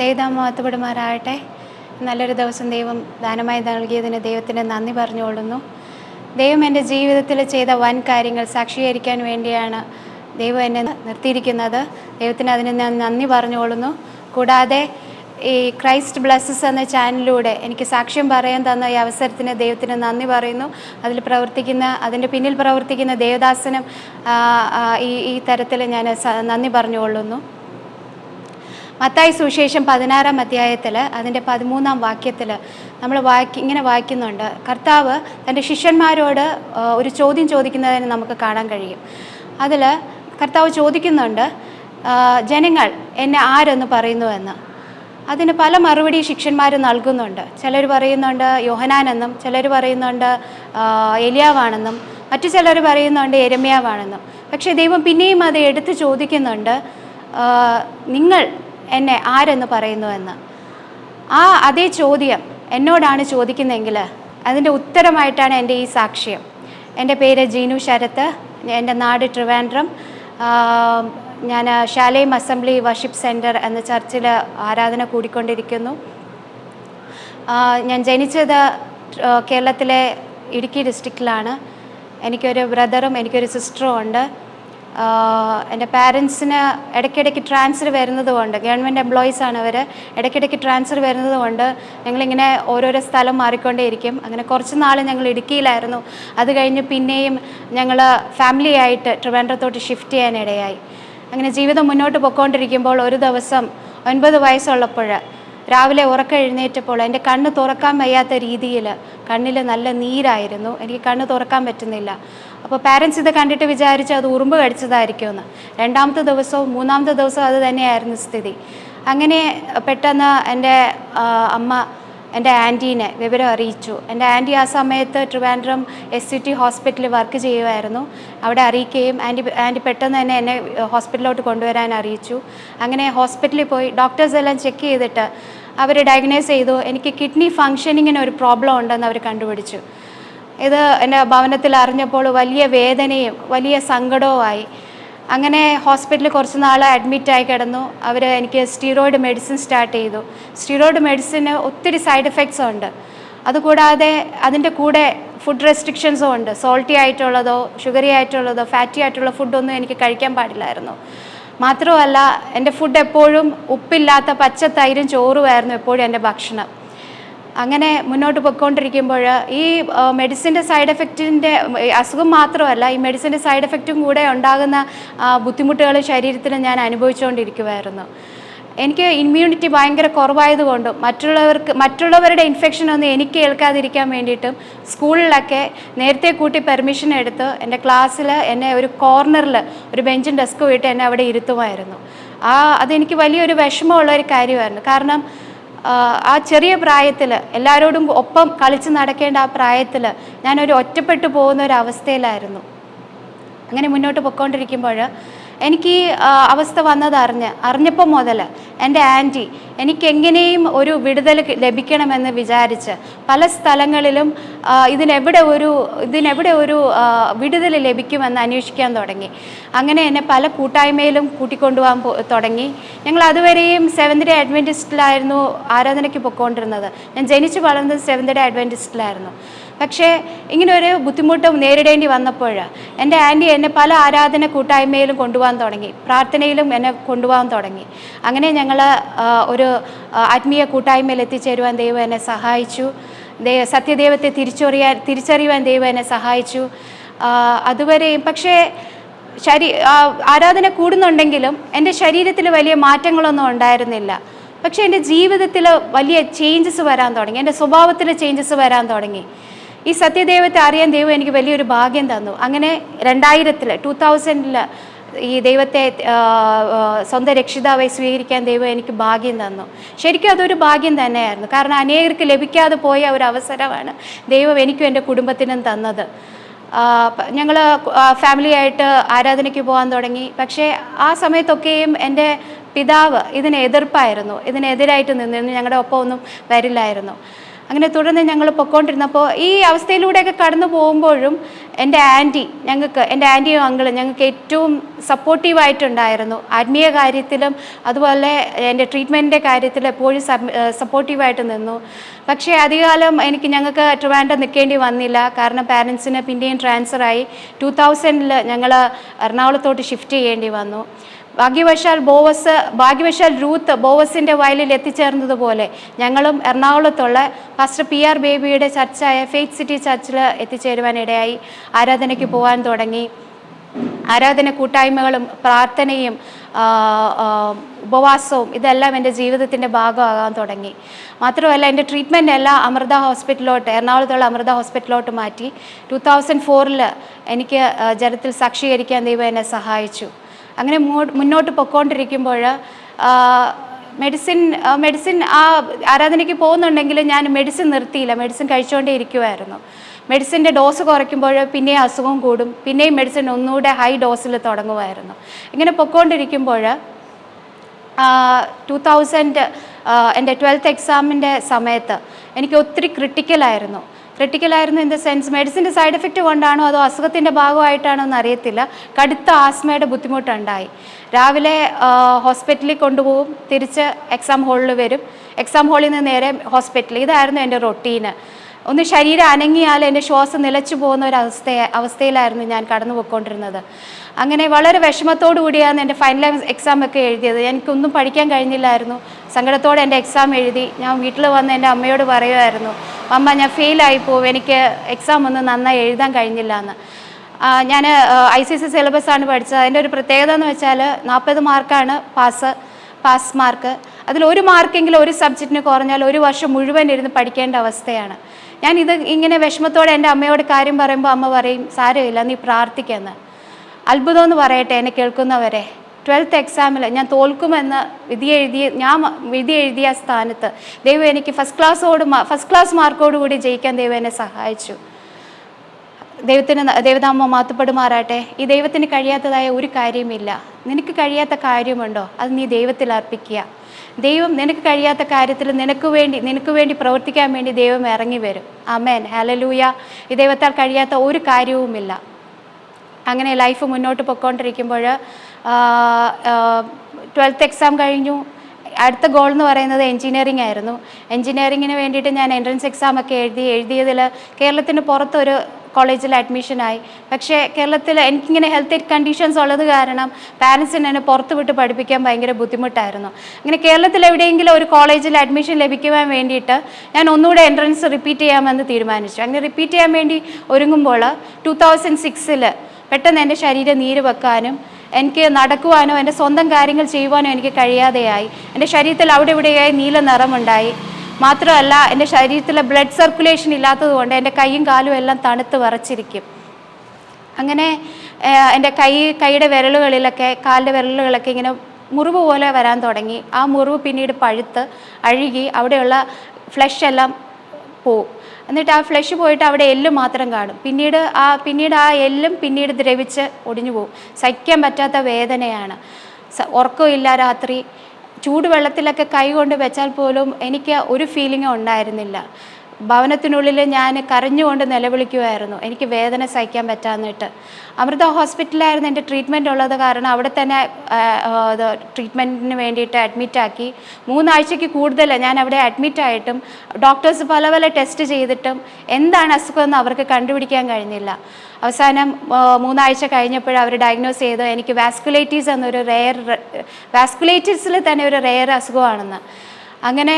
ദൈവം മഹത്വപ്പെടുമാറാകട്ടെ നല്ലൊരു ദിവസം ദൈവം ദാനമായി നൽകിയതിന് ദൈവത്തിന് നന്ദി പറഞ്ഞുകൊള്ളുന്നു. ദൈവം എന്റെ ജീവിതത്തിൽ ചെയ്ത വൻ കാര്യങ്ങൾ സാക്ഷീകരിക്കാൻ വേണ്ടിയാണ് ദൈവം എന്നെ നിർത്തിയിരിക്കുന്നത്. ദൈവത്തിന് അതിന് ഞാൻ നന്ദി പറഞ്ഞുകൊള്ളുന്നു. കൂടാതെ ഈ ക്രൈസ്റ്റ് ബ്ലസ്സസ് എന്ന ചാനലിലൂടെ എനിക്ക് സാക്ഷ്യം പറയാൻ തന്ന ഈ അവസരത്തിന് ദൈവത്തിന് നന്ദി പറയുന്നു. അതിൽ പ്രവർത്തിക്കുന്ന അതിന്റെ പിന്നിൽ പ്രവർത്തിക്കുന്ന ദേവദാസനും ഈ ഈ തരത്തിൽ ഞാൻ നന്ദി പറഞ്ഞുകൊള്ളുന്നു. മത്തായി സുവിശേഷം പതിനാറാം അധ്യായത്തിൽ അതിന്റെ പതിമൂന്നാം വാക്യത്തിൽ നമ്മൾ വായിക്ക ഇങ്ങനെ വായിക്കുന്നുണ്ട്. കർത്താവ് തന്റെ ശിഷ്യന്മാരോട് ഒരു ചോദ്യം ചോദിക്കുന്നതിന് നമുക്ക് കാണാൻ കഴിയും. അതിൽ കർത്താവ് ചോദിക്കുന്നുണ്ട് ജനങ്ങൾ എന്നെ ആരെന്ന് പറയുന്നുവെന്ന് അതിന് പല മറുപടി ശിഷ്യന്മാർ നൽകുന്നുണ്ട്. ചിലർ പറയുന്നുണ്ട് യോഹനാനെന്നും ചിലർ പറയുന്നുണ്ട് എലിയാവാണെന്നും മറ്റു ചിലർ പറയുന്നുണ്ട് എരമയാവാണെന്നും. പക്ഷേ ദൈവം പിന്നെയും അത് എടുത്ത് ചോദിക്കുന്നുണ്ട് നിങ്ങൾ എന്നെ ആരെന്ന് പറയുന്നുവെന്ന് ആ അതേ ചോദ്യം എന്നോടാണ് ചോദിക്കുന്നതെങ്കിൽ അതിന്റെ ഉത്തരമായിട്ടാണ് എന്റെ ഈ സാക്ഷ്യം. എന്റെ പേര് ജീനു ശരത്ത്. എന്റെ നാട് ട്രിവാൻഡ്രം. ഞാൻ ശാലയും അസംബ്ലി വർഷിപ്പ് സെന്റർ എന്ന ചർച്ചിൽ ആരാധന കൂടിക്കൊണ്ടിരിക്കുന്നു. ഞാൻ ജനിച്ചത് കേരളത്തിലെ ഇടുക്കി ഡിസ്ട്രിക്റ്റിലാണ്. എനിക്കൊരു ബ്രദറും എനിക്കൊരു സിസ്റ്ററും ഉണ്ട്. എന്റെ പാരൻസിന് ഇടയ്ക്കിടയ്ക്ക് ട്രാൻസ്ഫർ വരുന്നത് കൊണ്ട് ഗവൺമെന്റ് എംപ്ലോയീസ് ആണ് അവർ ഇടയ്ക്കിടയ്ക്ക് ട്രാൻസ്ഫർ വരുന്നത് കൊണ്ട് ഞങ്ങളിങ്ങനെ ഓരോരോ സ്ഥലം മാറിക്കൊണ്ടേയിരിക്കും. അങ്ങനെ കുറച്ച് നാൾ ഞങ്ങൾ ഇടുക്കിയിലായിരുന്നു. അത് കഴിഞ്ഞ് പിന്നെയും ഞങ്ങൾ ഫാമിലിയായിട്ട് ട്രിവാൻഡ്രത്തോട്ട് ഷിഫ്റ്റ് ചെയ്യാനിടയായി അങ്ങനെ ജീവിതം മുന്നോട്ട് പോയിക്കൊണ്ടിരിക്കുമ്പോൾ ഒരു ദിവസം ഒൻപത് വയസ്സുള്ളപ്പോൾ രാവിലെ ഉറക്കം എഴുന്നേറ്റപ്പോൾ എന്റെ കണ്ണ് തുറക്കാൻ വയ്യാത്ത രീതിയിൽ കണ്ണിൽ നല്ല നീരായിരുന്നു. എനിക്ക് കണ്ണ് തുറക്കാൻ പറ്റുന്നില്ല. അപ്പോൾ പാരൻസ് ഇത് കണ്ടിട്ട് വിചാരിച്ചു അത് ഉറുമ്പ് കടിച്ചതായിരിക്കുമെന്ന്. രണ്ടാമത്തെ ദിവസവും മൂന്നാമത്തെ ദിവസവും അത് തന്നെയായിരുന്നു സ്ഥിതി. അങ്ങനെ പെട്ടെന്ന് എന്റെ അമ്മ എന്റെ ആന്റീനെ വിവരം അറിയിച്ചു. എന്റെ ആന്റി ആ സമയത്ത് ട്രിവാൻഡ്രം എസ് സി ടി ഹോസ്പിറ്റലിൽ വർക്ക് ചെയ്യുമായിരുന്നു അവിടെ അറിയിക്കുകയും ആന്റി ആന്റി പെട്ടെന്ന് തന്നെ എന്നെ ഹോസ്പിറ്റലിലോട്ട് കൊണ്ടുവരാൻ അറിയിച്ചു. അങ്ങനെ ഹോസ്പിറ്റലിൽ പോയി ഡോക്ടേഴ്സ് എല്ലാം ചെക്ക് ചെയ്തിട്ട് അവർ ഡയഗ്നോസ് ചെയ്തു. എനിക്ക് കിഡ്നി ഫങ്ഷനിങ്ങിന് ഒരു പ്രോബ്ലം ഉണ്ടെന്ന് അവർ കണ്ടുപിടിച്ചു. ഇത് എന്റെ ഭവനത്തിൽ അറിഞ്ഞപ്പോൾ വലിയ വേദനയും വലിയ സങ്കടവുമായി. അങ്ങനെ ഹോസ്പിറ്റലിൽ കുറച്ച് നാൾ അഡ്മിറ്റായി കിടന്നു. അവർ എനിക്ക് സ്റ്റീറോയിഡ് മെഡിസിൻ സ്റ്റാർട്ട് ചെയ്തു. സ്റ്റീറോയിഡ് മെഡിസിന് ഒത്തിരി സൈഡ് എഫക്ട്സ് ഉണ്ട്. അതുകൂടാതെ അതിന്റെ കൂടെ ഫുഡ് റെസ്ട്രിക്ഷൻസും ഉണ്ട്. സോൾട്ടി ആയിട്ടുള്ളതോ ഷുഗറി ആയിട്ടുള്ളതോ ഫാറ്റി ആയിട്ടുള്ള ഫുഡൊന്നും എനിക്ക് കഴിക്കാൻ പാടില്ലായിരുന്നു. മാത്രമല്ല എന്റെ ഫുഡ് എപ്പോഴും ഉപ്പില്ലാത്ത പച്ച തൈരും ചോറുമായിരുന്നു എപ്പോഴും എന്റെ ഭക്ഷണം. അങ്ങനെ മുന്നോട്ട് പൊയ്ക്കൊണ്ടിരിക്കുമ്പോൾ ഈ മെഡിസിന്റെ സൈഡ് എഫക്റ്റിന്റെ അസുഖം മാത്രമല്ല ഈ മെഡിസിന്റെ സൈഡ് എഫക്റ്റും കൂടെ ഉണ്ടാകുന്ന ബുദ്ധിമുട്ടുകൾ ശരീരത്തിൽ ഞാൻ അനുഭവിച്ചുകൊണ്ടിരിക്കുമായിരുന്നു എനിക്ക് ഇമ്മ്യൂണിറ്റി ഭയങ്കര കുറവായതുകൊണ്ടും മറ്റുള്ളവർക്ക് മറ്റുള്ളവരുടെ ഇൻഫെക്ഷൻ ഒന്നും എനിക്ക് ഏൽക്കാതിരിക്കാൻ വേണ്ടിയിട്ടും സ്കൂളിലൊക്കെ നേരത്തെ കൂട്ടി പെർമിഷൻ എടുത്ത് എന്റെ ക്ലാസ്സിൽ എന്നെ ഒരു കോർണറിൽ ഒരു ബെഞ്ചും ഡെസ്ക് ഇട്ട് എന്നെ അവിടെ ഇരുത്തുമായിരുന്നു. ആ അതെനിക്ക് വലിയൊരു വിഷമമുള്ള ഒരു കാര്യമായിരുന്നു. കാരണം ആ, ചെറിയ പ്രായത്തിൽ എല്ലാവരോടും ഒപ്പം കളിച്ച് നടക്കേണ്ട ആ പ്രായത്തിൽ ഞാനൊരു ഒറ്റപ്പെട്ടു പോകുന്ന ഒരു അവസ്ഥയിലായിരുന്നു. അങ്ങനെ മുന്നോട്ട് പൊയ്ക്കൊണ്ടിരിക്കുമ്പോൾ എനിക്ക് ഈ അവസ്ഥ വന്നത് അറിഞ്ഞ് അറിഞ്ഞപ്പോൾ മുതൽ എന്റെ ആന്റി എനിക്കെങ്ങനെയും ഒരു വിടുതൽ ലഭിക്കണമെന്ന് വിചാരിച്ച് പല സ്ഥലങ്ങളിലും ഇതിനെവിടെ ഒരു ഇതിനെവിടെ ഒരു വിടുതൽ ലഭിക്കുമെന്ന് അന്വേഷിക്കാൻ തുടങ്ങി. അങ്ങനെ എന്നെ പല കൂട്ടായ്മയിലും കൂട്ടിക്കൊണ്ടുപോകാൻ തുടങ്ങി. ഞങ്ങൾ അതുവരെയും സെവൻത് അഡ്വന്റിസ്റ്റിലായിരുന്നു ആരാധനയ്ക്ക് പൊയ്ക്കൊണ്ടിരുന്നത് ഞാൻ ജനിച്ചു വളർന്നത് സെവൻത് അഡ്വന്റിസ്റ്റിലായിരുന്നു പക്ഷേ ഇങ്ങനെ ഒരു ബുദ്ധിമുട്ട് നേരിടേണ്ടി വന്നപ്പോൾ എന്റെ ആന്റി എന്നെ പല ആരാധന കൂട്ടായ്മയിലും കൊണ്ടുപോകാൻ തുടങ്ങി പ്രാർത്ഥനയിലും എന്നെ കൊണ്ടുപോകാൻ തുടങ്ങി. അങ്ങനെ ഞങ്ങൾ ഒരു ആത്മീയ കൂട്ടായ്മയിൽ എത്തിച്ചേരുവാൻ ദൈവം എന്നെ സഹായിച്ചു. ദൈവ സത്യദൈവത്തെ തിരിച്ചറിയാൻ തിരിച്ചറിയുവാൻ ദൈവം എന്നെ സഹായിച്ചു. അതുവരെയും പക്ഷേ ശരീ ആരാധന കൂടുന്നുണ്ടെങ്കിലും എന്റെ ശരീരത്തിൽ വലിയ മാറ്റങ്ങളൊന്നും ഉണ്ടായിരുന്നില്ല. പക്ഷേ എന്റെ ജീവിതത്തിൽ വലിയ ചേഞ്ചസ് വരാൻ തുടങ്ങി എന്റെ സ്വഭാവത്തിൽ ചേഞ്ചസ് വരാൻ തുടങ്ങി. ഈ സത്യദൈവത്തെ അറിയാൻ ദൈവം എനിക്ക് വലിയൊരു ഭാഗ്യം തന്നു. അങ്ങനെ രണ്ടായിരത്തിൽ ടൂ തൗസൻഡിൽ ഈ ദൈവത്തെ സ്വന്തം രക്ഷിതാവായി സ്വീകരിക്കാൻ ദൈവം എനിക്ക് ഭാഗ്യം തന്നു. ശരിക്കും അതൊരു ഭാഗ്യം തന്നെയായിരുന്നു. കാരണം അനേകർക്ക് ലഭിക്കാതെ പോയ ഒരു അവസരമാണ് ദൈവം എനിക്കും എന്റെ കുടുംബത്തിനും തന്നത്. ഞങ്ങൾ ഫാമിലിയായിട്ട് ആരാധനയ്ക്ക് പോകാൻ തുടങ്ങി. പക്ഷേ ആ സമയത്തൊക്കെയും എന്റെ പിതാവ് ഇതിന് എതിർപ്പായിരുന്നു ഇതിനെതിരായിട്ട് നിന്നിരുന്നു. ഞങ്ങളുടെ ഒപ്പം ഒന്നും വരില്ലായിരുന്നു. അങ്ങനെ തുടർന്ന് ഞങ്ങൾ പൊയ്ക്കൊണ്ടിരുന്നപ്പോൾ ഈ അവസ്ഥയിലൂടെയൊക്കെ കടന്നു പോകുമ്പോഴും എന്റെ ആന്റി ഞങ്ങൾക്ക് എന്റെ ആന്റിയും അങ്കിളും ഞങ്ങൾക്ക് ഏറ്റവും സപ്പോർട്ടീവായിട്ടുണ്ടായിരുന്നു ആത്മീയ കാര്യത്തിലും അതുപോലെ എന്റെ ട്രീറ്റ്മെന്റിന്റെ കാര്യത്തിൽ എപ്പോഴും സപ്പോർട്ടീവായിട്ട് നിന്നു. പക്ഷേ അധികകാലം എനിക്ക് ഞങ്ങൾക്ക് ട്രിവാൻഡം നിൽക്കേണ്ടി വന്നില്ല. കാരണം പാരൻസിന് പിന്നെയും ട്രാൻസ്ഫറായി. ടു തൗസൻഡിൽ ഞങ്ങൾ എറണാകുളത്തോട്ട് ഷിഫ്റ്റ് ചെയ്യേണ്ടി വന്നു. ഭാഗ്യവശാൽ ബോവസ് ഭാഗ്യവശാൽ രൂത്ത് ബോവസിന്റെ വയലിൽ എത്തിച്ചേർന്നതുപോലെ ഞങ്ങളും എറണാകുളത്തുള്ള പാസ്റ്റർ പി ആർ ബേബിയുടെ ചർച്ചായ ഫെയ്ത്ത് സിറ്റി ചർച്ചിൽ എത്തിച്ചേരുവാനിടയായി ആരാധനയ്ക്ക് പോകാൻ തുടങ്ങി. ആരാധന കൂട്ടായ്മകളും പ്രാർത്ഥനയും ഉപവാസവും ഇതെല്ലാം എന്റെ ജീവിതത്തിന്റെ ഭാഗമാകാൻ തുടങ്ങി. മാത്രമല്ല എന്റെ ട്രീറ്റ്മെന്റ് എല്ലാം അമൃത ഹോസ്പിറ്റലിലോട്ട് എറണാകുളത്തുള്ള അമൃത ഹോസ്പിറ്റലിലോട്ട് മാറ്റി. ടു തൗസൻഡ് ഫോറിൽ എനിക്ക് ജലത്തിൽ സാക്ഷീകരിക്കാൻ ദൈവം എന്നെ സഹായിച്ചു. അങ്ങനെ മുന്നോട്ട് പൊക്കോണ്ടിരിക്കുമ്പോൾ മെഡിസിൻ മെഡിസിൻ ആ ആരാധനയ്ക്ക് പോകുന്നുണ്ടെങ്കിൽ ഞാൻ മെഡിസിൻ നിർത്തിയില്ല. മെഡിസിൻ കഴിച്ചുകൊണ്ടേ ഇരിക്കുമായിരുന്നു മെഡിസിന്റെ ഡോസ് കുറയ്ക്കുമ്പോൾ പിന്നെയും അസുഖം കൂടും. പിന്നെയും മെഡിസിൻ ഒന്നുകൂടെ ഹൈ ഡോസിൽ തുടങ്ങുമായിരുന്നു. ഇങ്ങനെ പൊക്കോണ്ടിരിക്കുമ്പോൾ ടു തൗസൻഡ് എന്റെ ട്വൽത്ത് എക്സാമിന്റെ സമയത്ത് എനിക്ക് ഒത്തിരി ക്രിട്ടിക്കലായിരുന്നു. ക്രിട്ടിക്കലായിരുന്നു ഇൻ ദ സെൻസ് മെഡിസിന്റെ സൈഡ് എഫക്റ്റ് കൊണ്ടാണോ അതോ അസുഖത്തിന്റെ ഭാഗമായിട്ടാണോ എന്ന് അറിയത്തില്ല. കടുത്ത ആസ്മയുടെ ബുദ്ധിമുട്ടുണ്ടായി. രാവിലെ ഹോസ്പിറ്റലിൽ കൊണ്ടുപോകും തിരിച്ച് എക്സാം ഹാളിൽ വരും. എക്സാം ഹാളിൽ നിന്ന് നേരെ ഹോസ്പിറ്റലിൽ ഇതായിരുന്നു എന്റെ റൊട്ടീന് ഒന്ന് ശരീരം അനങ്ങിയാൽ എന്റെ ശ്വാസം നിലച്ചു പോകുന്ന ഒരു അവസ്ഥ അവസ്ഥയിലായിരുന്നു ഞാൻ കടന്നു പോയിക്കൊണ്ടിരുന്നത് അങ്ങനെ വളരെ വിഷമത്തോടു കൂടിയാണ് എന്റെ ഫൈനൽ എക്സാം ഒക്കെ എഴുതിയത്. എനിക്കൊന്നും പഠിക്കാൻ കഴിഞ്ഞില്ലായിരുന്നു. സങ്കടത്തോടെ എന്റെ എക്സാം എഴുതി. ഞാൻ വീട്ടിൽ വന്ന് എന്റെ അമ്മയോട് പറയുമായിരുന്നു അമ്മ ഞാൻ ഫെയിലായി പോകും എനിക്ക് എക്സാം ഒന്നും നന്നായി എഴുതാൻ കഴിഞ്ഞില്ല എന്ന് ഞാൻ ഐ സി സി സിലബസാണ് പഠിച്ചത്. അതിന്റെ ഒരു പ്രത്യേകത എന്ന് വെച്ചാൽ നാൽപ്പത് മാർക്കാണ് പാസ് പാസ് മാർക്ക് അതിൽ ഒരു മാർക്കെങ്കിലും ഒരു സബ്ജക്റ്റിന് കുറഞ്ഞാൽ ഒരു വർഷം മുഴുവൻ ഇരുന്ന് പഠിക്കേണ്ട അവസ്ഥയാണ്. ഞാൻ ഇത് ഇങ്ങനെ വിഷമത്തോടെ എന്റെ അമ്മയോട് കാര്യം പറയുമ്പോൾ അമ്മ പറയും സാരമില്ല നീ പ്രാർത്ഥിക്കുന്ന അത്ഭുതം എന്ന് പറയട്ടെ എന്നെ കേൾക്കുന്നവരെ. ട്വൽത്ത് എക്സാമിൽ ഞാൻ തോൽക്കുമെന്ന് വിധി എഴുതിയ ഞാൻ വിധി എഴുതിയ സ്ഥാനത്ത് ദൈവം എനിക്ക് ഫസ്റ്റ് ക്ലാസ്സോട് ഫസ്റ്റ് ക്ലാസ് മാർക്കോടുകൂടി ജയിക്കാൻ ദൈവം എന്നെ സഹായിച്ചു. ദൈവത്തിന് ദൈവതാമ്മ മാത്തപ്പെടുമാറാട്ടെ ഈ ദൈവത്തിന് കഴിയാത്തതായ ഒരു കാര്യമില്ല നിനക്ക് കഴിയാത്ത കാര്യമുണ്ടോ അത് നീ ദൈവത്തിൽ അർപ്പിക്കുക. ദൈവം നിനക്ക് കഴിയാത്ത കാര്യത്തിൽ നിനക്ക് വേണ്ടി നിനക്ക് വേണ്ടി പ്രവർത്തിക്കാൻ വേണ്ടി ദൈവം ഇറങ്ങി വരും. അമേൻ ഹലലൂയ ഈ ദൈവത്താൽ കഴിയാത്ത ഒരു കാര്യവുമില്ല. അങ്ങനെ ലൈഫ് മുന്നോട്ട് പൊയ്ക്കൊണ്ടിരിക്കുമ്പോൾ ട്വൽത്ത് എക്സാം കഴിഞ്ഞു. അടുത്ത ഗോൾ എന്ന് പറയുന്നത് എൻജിനീയറിംഗ് ആയിരുന്നു. എൻജിനീയറിങ്ങിന് വേണ്ടിയിട്ട് ഞാൻ എൻട്രൻസ് എക്സാം ഒക്കെ എഴുതി എഴുതിയതിൽ കേരളത്തിന് പുറത്തൊരു കോളേജിൽ അഡ്മിഷനായി പക്ഷേ കേരളത്തിൽ എനിക്കിങ്ങനെ ഹെൽത്ത് കണ്ടീഷൻസ് ഉള്ളത് കാരണം പാരൻസിന് എന്നെ പുറത്ത് വിട്ട് പഠിപ്പിക്കാൻ ഭയങ്കര ബുദ്ധിമുട്ടായിരുന്നു. അങ്ങനെ കേരളത്തിൽ എവിടെയെങ്കിലും ഒരു കോളേജിൽ അഡ്മിഷൻ ലഭിക്കുവാൻ വേണ്ടിയിട്ട് ഞാൻ ഒന്നുകൂടെ എൻട്രൻസ് റിപ്പീറ്റ് ചെയ്യാമെന്ന് തീരുമാനിച്ചു. അങ്ങനെ റിപ്പീറ്റ് ചെയ്യാൻ വേണ്ടി ഒരുങ്ങുമ്പോൾ ടു തൗസൻഡ് സിക്സിൽ പെട്ടെന്ന് എന്റെ ശരീരം നീര് വെക്കാനും എനിക്ക് നടക്കുവാനോ എന്റെ സ്വന്തം കാര്യങ്ങൾ ചെയ്യുവാനോ എനിക്ക് കഴിയാതെയായി. എന്റെ ശരീരത്തിൽ അവിടെ ഇവിടെയായി നീല നിറമുണ്ടായി. മാത്രമല്ല എന്റെ ശരീരത്തിലെ ബ്ലഡ് സർക്കുലേഷൻ ഇല്ലാത്തതുകൊണ്ട് എന്റെ കൈയും കാലും എല്ലാം തണുത്ത് വിറച്ചിരിക്കും. അങ്ങനെ എന്റെ കൈ കൈയുടെ വിരലുകളിലൊക്കെ കാലിന്റെ വിരലുകളൊക്കെ ഇങ്ങനെ മുറിവ് പോലെ വരാൻ തുടങ്ങി. ആ മുറിവ് പിന്നീട് പഴുത്ത് അഴുകി അവിടെയുള്ള ഫ്ലഷ് എല്ലാം പോവും. എന്നിട്ട് ആ ഫ്ലഷ് പോയിട്ട് അവിടെ എല്ല് മാത്രം കാണും. പിന്നീട് ആ പിന്നീട് ആ എല്ലും പിന്നീട് ദ്രവിച്ച് ഒടിഞ്ഞു പോകും സഹിക്കാൻ പറ്റാത്ത വേദനയാണ്. ഉറക്കമില്ല രാത്രി. ചൂടുവെള്ളത്തിലൊക്കെ കൈ കൊണ്ട് വെച്ചാൽ പോലും എനിക്ക് ഒരു ഫീലിംഗും ഉണ്ടായിരുന്നില്ല. ഭവനത്തിനുള്ളിൽ ഞാൻ കരഞ്ഞുകൊണ്ട് നിലവിളിക്കുമായിരുന്നു എനിക്ക് വേദന സഹിക്കാൻ പറ്റാന്നിട്ട് അമൃത ഹോസ്പിറ്റലായിരുന്നു എന്റെ ട്രീറ്റ്മെന്റ് ഉള്ളത് കാരണം അവിടെ തന്നെ ട്രീറ്റ്മെന്റിന് വേണ്ടിയിട്ട് അഡ്മിറ്റാക്കി മൂന്നാഴ്ചയ്ക്ക് കൂടുതൽ ഞാൻ അവിടെ അഡ്മിറ്റായിട്ടും ഡോക്ടേഴ്സ് പല പല ടെസ്റ്റ് ചെയ്തിട്ടും എന്താണ് അസുഖമെന്ന് അവർക്ക് കണ്ടുപിടിക്കാൻ കഴിഞ്ഞില്ല. അവസാനം മൂന്നാഴ്ച കഴിഞ്ഞപ്പോൾ അവർ ഡയഗ്നോസ് ചെയ്തു എനിക്ക് വാസ്കുലൈറ്റീസ് എന്നൊരു റെയർ വാസ്കുലൈറ്റീസിൽ തന്നെ ഒരു റെയർ അസുഖമാണെന്ന്. അങ്ങനെ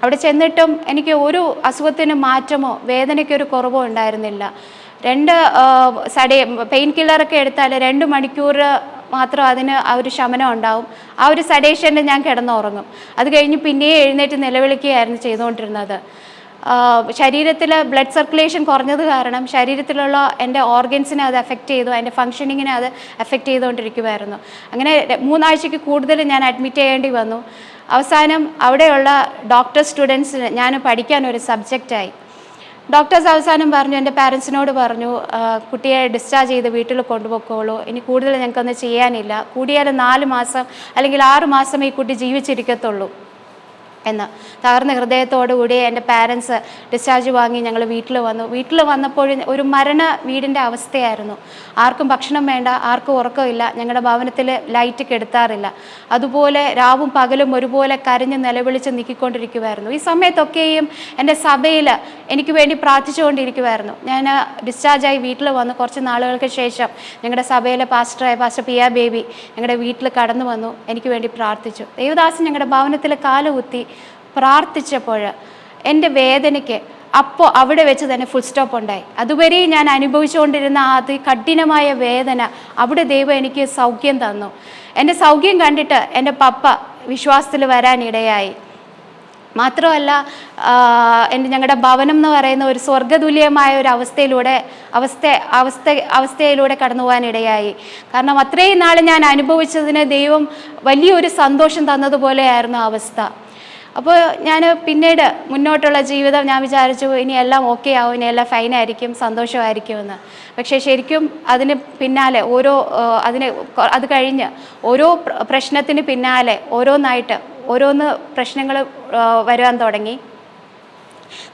അവിടെ ചെന്നിട്ടും എനിക്ക് ഒരു അസുഖത്തിന് മാറ്റമോ വേദനയ്ക്കൊരു കുറവോ ഉണ്ടായിരുന്നില്ല. രണ്ട് സഡി പെയിൻ കില്ലറൊക്കെ എടുത്താൽ രണ്ട് മണിക്കൂർ മാത്രം അതിന് ആ ഒരു ശമനം ഉണ്ടാവും. ആ ഒരു സഡേഷനിൽ ഞാൻ കിടന്നുറങ്ങും. അത് കഴിഞ്ഞ് പിന്നെയും എഴുന്നേറ്റ് നിലവിളിക്കുകയായിരുന്നു ചെയ്തുകൊണ്ടിരുന്നത്. ശരീരത്തിൽ ബ്ലഡ് സർക്കുലേഷൻ കുറഞ്ഞത് കാരണം ശരീരത്തിലുള്ള എന്റെ ഓർഗൻസിനെ അത് എഫക്റ്റ് ചെയ്തു അതിന്റെ ഫങ്ഷനിങ്ങിനെ അത് എഫക്റ്റ് ചെയ്തുകൊണ്ടിരിക്കുമായിരുന്നു അങ്ങനെ മൂന്നാഴ്ചയ്ക്ക് കൂടുതൽ ഞാൻ അഡ്മിറ്റ് ചെയ്യേണ്ടി വന്നു. അവസാനം അവിടെയുള്ള ഡോക്ടർ സ്റ്റുഡൻസിന് ഞാൻ പഠിക്കാൻ ഒരു സബ്ജക്റ്റായി ഡോക്ടേഴ്സ് അവസാനം പറഞ്ഞു എന്റെ പാരൻസിനോട് പറഞ്ഞു കുട്ടിയെ ഡിസ്ചാർജ് ചെയ്ത് വീട്ടിൽ കൊണ്ടുപോയിക്കോളൂ. ഇനി കൂടുതൽ ഞങ്ങൾക്കൊന്നും ചെയ്യാനില്ല. കൂടിയാലും നാല് മാസം അല്ലെങ്കിൽ ആറ് മാസം ഈ കുട്ടി ജീവിച്ചിരിക്കത്തുള്ളൂ. എന്ന്. തകർന്ന ഹൃദയത്തോടുകൂടി എന്റെ പാരൻസ് ഡിസ്ചാർജ് വാങ്ങി ഞങ്ങൾ വീട്ടിൽ വന്നു. വീട്ടിൽ വന്നപ്പോൾ ഒരു മരണ വീടിന്റെ അവസ്ഥയായിരുന്നു. ആർക്കും ഭക്ഷണം വേണ്ട ആർക്കും ഉറക്കമില്ല ഞങ്ങളുടെ ഭവനത്തിൽ ലൈറ്റ് കെടുത്താറില്ല അതുപോലെ രാവും പകലും ഒരുപോലെ കരഞ്ഞ് നിലവിളിച്ച് നിൽക്കിക്കൊണ്ടിരിക്കുമായിരുന്നു ഈ സമയത്തൊക്കെയും എന്റെ സഭയിൽ എനിക്ക് വേണ്ടി പ്രാർത്ഥിച്ചുകൊണ്ടിരിക്കുമായിരുന്നു ഞാൻ ഡിസ്ചാർജായി വീട്ടിൽ വന്നു. കുറച്ച് നാളുകൾക്ക് ശേഷം ഞങ്ങളുടെ സഭയിലെ പാസ്റ്ററായ പാസ്റ്റർ പിയ ബേബി ഞങ്ങളുടെ വീട്ടിൽ കടന്നു വന്നു. എനിക്ക് വേണ്ടി പ്രാർത്ഥിച്ചു. ദേവദാസൻ ഞങ്ങളുടെ ഭവനത്തിൽ കാലുകുത്തി പ്രാർത്ഥിച്ചപ്പോൾ എന്റെ വേദനയ്ക്ക് അപ്പോൾ അവിടെ വെച്ച് തന്നെ ഫുൾ സ്റ്റോപ്പ് ഉണ്ടായി. അതുവരെ ഞാൻ അനുഭവിച്ചുകൊണ്ടിരുന്ന ആ അതികഠിനമായ വേദന അവിടെ ദൈവം എനിക്ക് സൗഖ്യം തന്നു. എന്റെ സൗഖ്യം കണ്ടിട്ട് എന്റെ പപ്പ വിശ്വാസത്തിൽ വരാനിടയായി മാത്രമല്ല എന്റെ ഞങ്ങളുടെ ഭവനം എന്ന് പറയുന്ന ഒരു സ്വർഗതുല്യമായ ഒരു അവസ്ഥയിലൂടെ അവസ്ഥ അവസ്ഥ അവസ്ഥയിലൂടെ കടന്നു പോകാനിടയായി കാരണം അത്രയും നാൾ ഞാൻ അനുഭവിച്ചതിന് ദൈവം വലിയൊരു സന്തോഷം തന്നതുപോലെയായിരുന്നു അവസ്ഥ. അപ്പോൾ ഞാൻ പിന്നീട് മുന്നോട്ടുള്ള ജീവിതം ഞാൻ വിചാരിച്ചു ഇനി എല്ലാം ഓക്കെ ആവും ഇനി എല്ലാം ഫൈനായിരിക്കും സന്തോഷമായിരിക്കും എന്ന് പക്ഷേ ശരിക്കും അതിന് പിന്നാലെ ഓരോ അതിന് അത് കഴിഞ്ഞ് ഓരോ പ്രശ്നത്തിന് പിന്നാലെ ഓരോന്നായിട്ട് ഓരോന്ന് പ്രശ്നങ്ങൾ വരാൻ തുടങ്ങി.